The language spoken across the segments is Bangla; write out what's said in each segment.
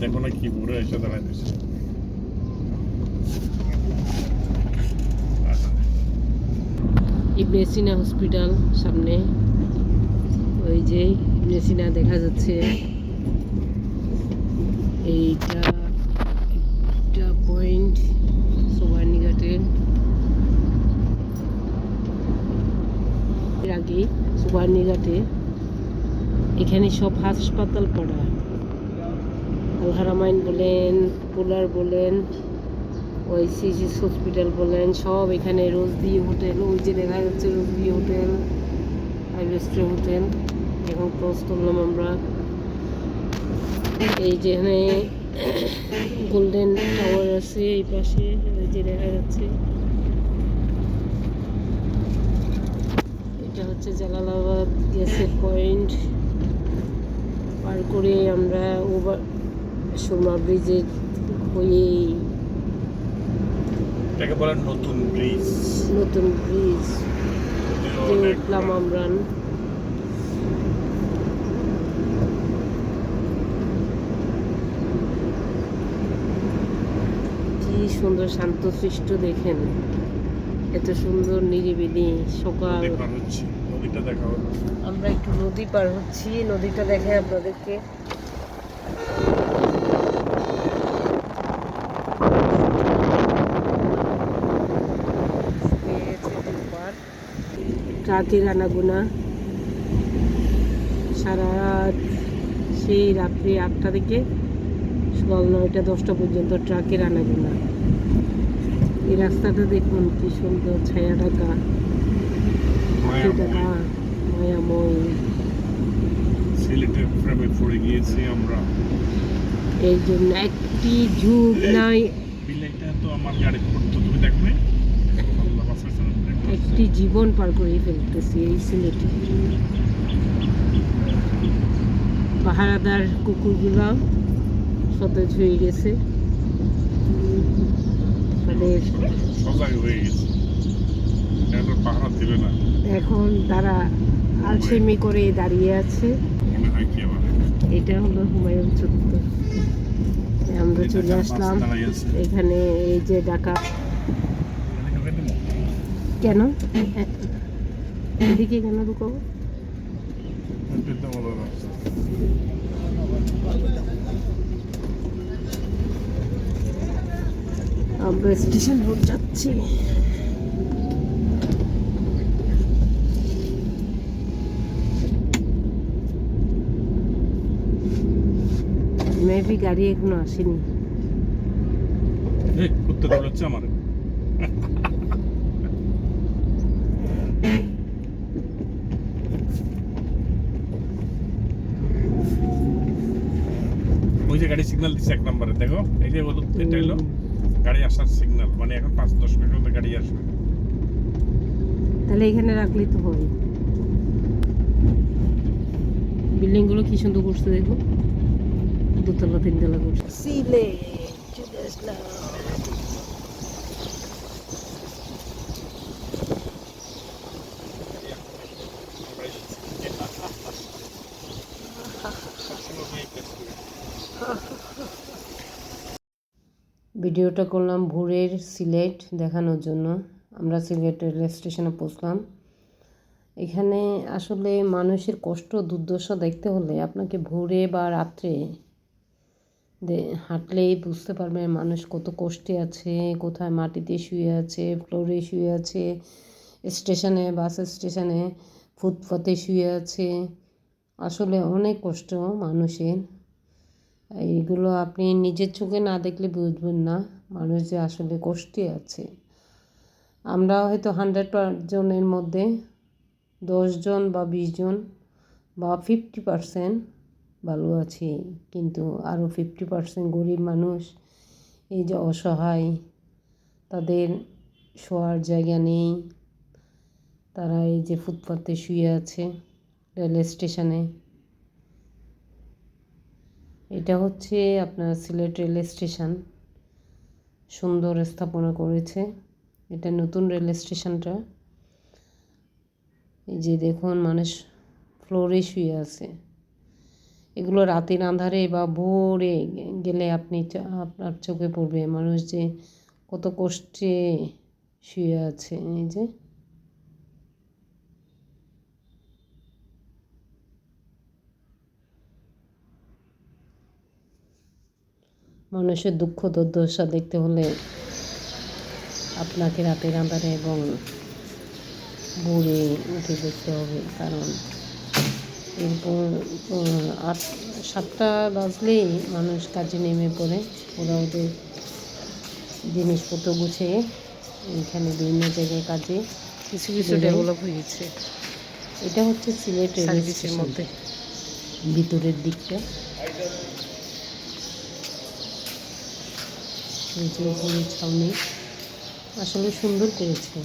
দেখো না কি ঘুরে এসে দাঁড়াইতেছে ইবনে সিনা হসপিটাল সামনে। ওই যে ইবনে সিনা দেখা যাচ্ছে। এইটা একটা পয়েন্ট সুবার্নিঘাটের এর আগে সুবার্নিঘাটে এখানে সব হাসপাতাল পড়া আলহারামাইন বলেন, পোলার বলেন, ওই সিজিস হসপিটাল বলেন, সব এখানে রোজবি হোটেল, ওই যে দেখা যাচ্ছে রোজবি হোটেল আইবেস্ট্রি হোটেল, এখন ক্রস করলাম আমরা। এই যে এখানে গোল্ডেন টাওয়ার আছে এই পাশে ওই যে দেখা যাচ্ছে। এটা হচ্ছে জালালাবাদ গ্যাসের পয়েন্ট। পার করে আমরা ওভার সুরমা ব্রিজে হয়েই এটাকে নতুন ব্রিজ। নতুন ব্রিজ। উঠলাম আমরা। কি সুন্দর শান্ত সৃষ্ট দেখেন। এত সুন্দর নিরিবিলি সকাল। আমরা একটু নদী পার হচ্ছি। নদীটা দেখে আপনাদেরকে ট্রাকের আনাগোনা সারা রাত সেই রাত্রি আটটা থেকে সকাল নয়টা দশটা পর্যন্ত ট্রাকের আনাগোনা এই রাস্তাটা দেখুন কি সুন্দর ছায়া ঢাকা। মায়াময়। সিলেটের প্রেমে পড়ে গিয়েছি আমরা। এই জন্য একটি ঝুঁক নাই। তো আমার গাড়ি একটি জীবন পার করে ফেলতেছি এই সিলেটে। পাহারাদার কুকুরগুলো সতেজ হয়ে গেছে। তাদের সজাগ হয়ে গেছে। এখন পাহারা দিবে না? এখন তারা আলসেমি করে দাঁড়িয়ে আছে। এটা হলো হুমায়ুন চত্বর আমরা চলে আসলাম। এখানে এই যে ঢাকা কেন? এদিকে কেন ঢুকাবো আমরা স্টেশন রোড যাচ্ছি। মেবি গাড়ি এখনও আসেনি। কুত্তে আমার। ওই যে গাড়ি সিগন্যাল দিচ্ছে এক নম্বরে দেখো? এই যে বলো এটা হলো গাড়ি আসার সিগন্যাল মানে এখন পাঁচ দশ মিনিট মধ্যে গাড়ি আসবে। তাহলে এখানে রাখলেই তো বিল্ডিংগুলো কি সুন্দর করছে দেখো? দোতলা তিনতলা করছে। সিলে চলে আসলাম ভিডিওটা করলাম ভোরের সিলেট দেখানোর জন্য। আমরা সিলেট রেল স্টেশনে পৌঁছলাম। এখানে আসলে মানুষের কষ্ট, দুর্দশা দেখতে হলে আপনাকে ভোরে বা রাত্রে হাঁটলেই বুঝতে পারবেন মানুষ কত কষ্টে আছে, কোথায় মাটিতে শুয়ে আছে, ফ্লোরে শুয়ে আছে, স্টেশনে, বাস স্টেশনে, ফুটপাতে শুয়ে আছে। আসলে অনেক কষ্ট মানুষের। এইগুলো আপনি নিজের চোখে না দেখলে বুঝবেন না, মানুষ যে আসলে কষ্টে আছে। আমরা হয়তো হান্ড্রেড জনের মধ্যে দশজন বা বিশ জন বা ফিফটি পারসেন্ট ভালো আছি, কিন্তু আরও ফিফটি পারসেন্ট গরিব মানুষ, এই যে অসহায়, তাদের শোয়ার জায়গা নেই, তারা এই যে ফুটপাতে শুয়ে আছে রেল স্টেশনে। এটা হচ্ছে আপনার সিলেট রেল স্টেশন। সুন্দর স্থাপনা করেছে। এটা নতুন রেল স্টেশনটা। এই যে দেখুন মানুষ ফ্লোরে শুয়ে আছে। এগুলো রাতের আঁধারে বা ভোরে গেলে আপনি আপনার চোখে পড়বে। মানুষ যে কত কষ্টে শুয়ে আছে। এই যে মানুষের দুঃখ দুর্দশা দেখতে হলে আপনাকে রাতের আঁধারে এবং ভোরে উঠে দেখতে হবে। কারণ এরপর আট সাতটা বাজলেই মানুষ কাজে নেমে পড়ে। ওরা ওদের জিনিসপত্র গুছিয়ে এখানে বিভিন্ন জায়গায় কাজে কিছু কিছু। ডেভেলপ হয়েছে এটা হচ্ছে সিলেট রেল মধ্যে। ভিতরের দিকটা। নিচে উপরে ছাউনি আসলে সুন্দর করেছে।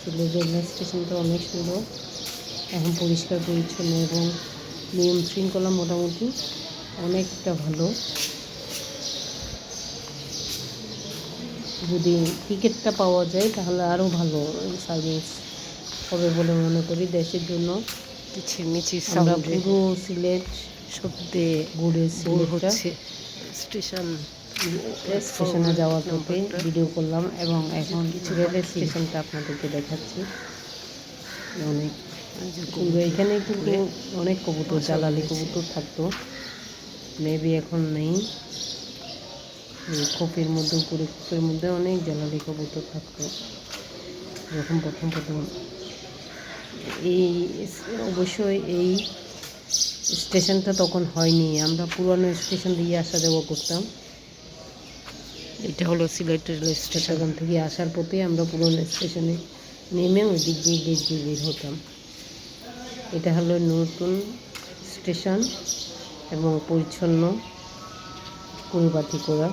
সিলেট রেলওয়ে স্টেশনটা অনেক সুন্দর এখন পরিষ্কার পরিচ্ছন্ন এবং নিয়ম শৃঙ্খলা মোটামুটি অনেকটা ভালো। যদি টিকিটটা পাওয়া যায় তাহলে আরও ভালো সার্ভিস হবে বলে মনে করি দেশের জন্য। কিচিরমিচির আমরা পুরো সিলেট শব্দে ঘুরে বোর স্টেশন। স্টেশনে যাওয়ার পথে ভিডিও করলাম এবং এখন কিছু রেলের স্টেশনটা আপনাদেরকে দেখাচ্ছি। অনেক কিন্তু এখানে কিন্তু অনেক কবুতর জ্বালালি কবুতর থাকতো। মেবি এখন নেই। খোপের মধ্যে, উপরে খোপের মধ্যে অনেক জ্বালালি কবুতর থাকতো। যখন প্রথম প্রথম এই অবশ্যই এই স্টেশনটা তখন হয়নি। আমরা পুরানো স্টেশন দিয়ে আসা যাওয়া করতাম। এটা হলো সিলেট রেলওয়ে স্টেশন। থেকে আসার পথে আমরা পুরনো স্টেশনে নেমে ওই দিক দিয়ে গেট দিয়ে বের হতাম। এটা হলো নতুন স্টেশন এবং পরিচ্ছন্ন পরিপাটি করা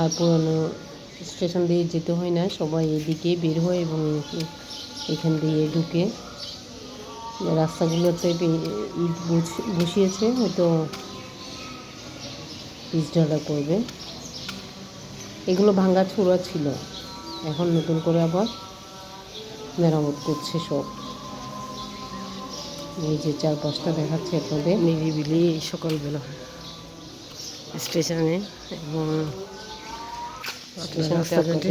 আর পুরনো স্টেশন দিয়ে যেতে হয় না, সবাই এদিকে বের হয় এবং এখান দিয়ে ঢুকে। রাস্তাগুলোতে ইট বসিয়েছে, হয়তো পিচ ঢালা করবে। এগুলো ভাঙা চূড়া ছিল। এখন নতুন করে আবার মেরামত করছে সব। এই যে চারপাশটা দেখাচ্ছে আপনাদের। নিরিবিলি সকালবেলা স্টেশনে এবং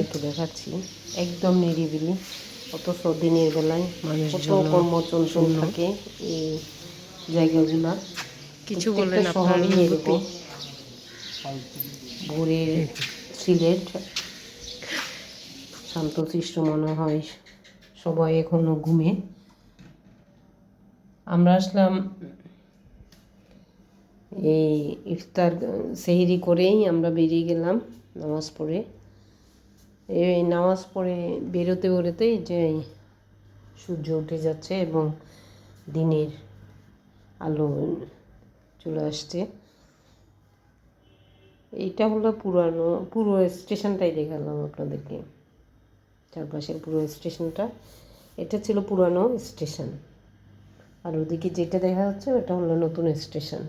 একটু দেখাচ্ছি। একদম নিরিবিলি। অথচ দিনের বেলায় কত কর্মচঞ্চল থাকে এই জায়গাগুলা। কিছু বলেন আপনার। ভোরের সিলেট। শান্তশিষ্ট মনে হয় সবাই এখনও ঘুমে। আমরা আসলাম এই ইফতার সেহরি করেই আমরা বেরিয়ে গেলাম নামাজ পড়ে। এই নামাজ পড়ে বেরোতে বেরোতেই যে সূর্য উঠে যাচ্ছে এবং দিনের আলো চলে আসছে। এইটা হলো পুরানো, পুরো স্টেশনটাই দেখালাম আপনাদেরকে। চারপাশের পুরো স্টেশনটা। এটা ছিল পুরানো স্টেশন। আর ওদিকে যেটা দেখা যাচ্ছে, ওটা হলো নতুন স্টেশন।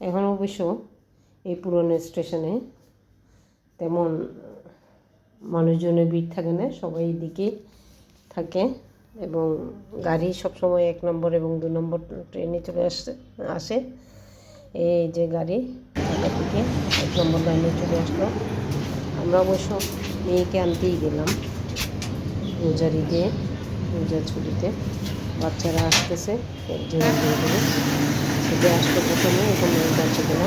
এখন অবশ্য এই পুরনো স্টেশনে তেমন মানুষজনের ভিড় থাকে না, সবাই এদিকে থাকে এবং গাড়ি সবসময় এক নম্বর এবং দু নম্বর ট্রেনে চলে আসছে আসে। এই যে গাড়ি ঢাকা থেকে এক নম্বর লাইনে চলে আসলো। আমরা অবশ্য মেয়েকে আনতেই গেলাম রোজার ঈদে রোজার ছুটিতে। বাচ্চারা আসতেছে, একজন ছেলে আসলো প্রথমে, এখন মেয়ে বাচ্চাদের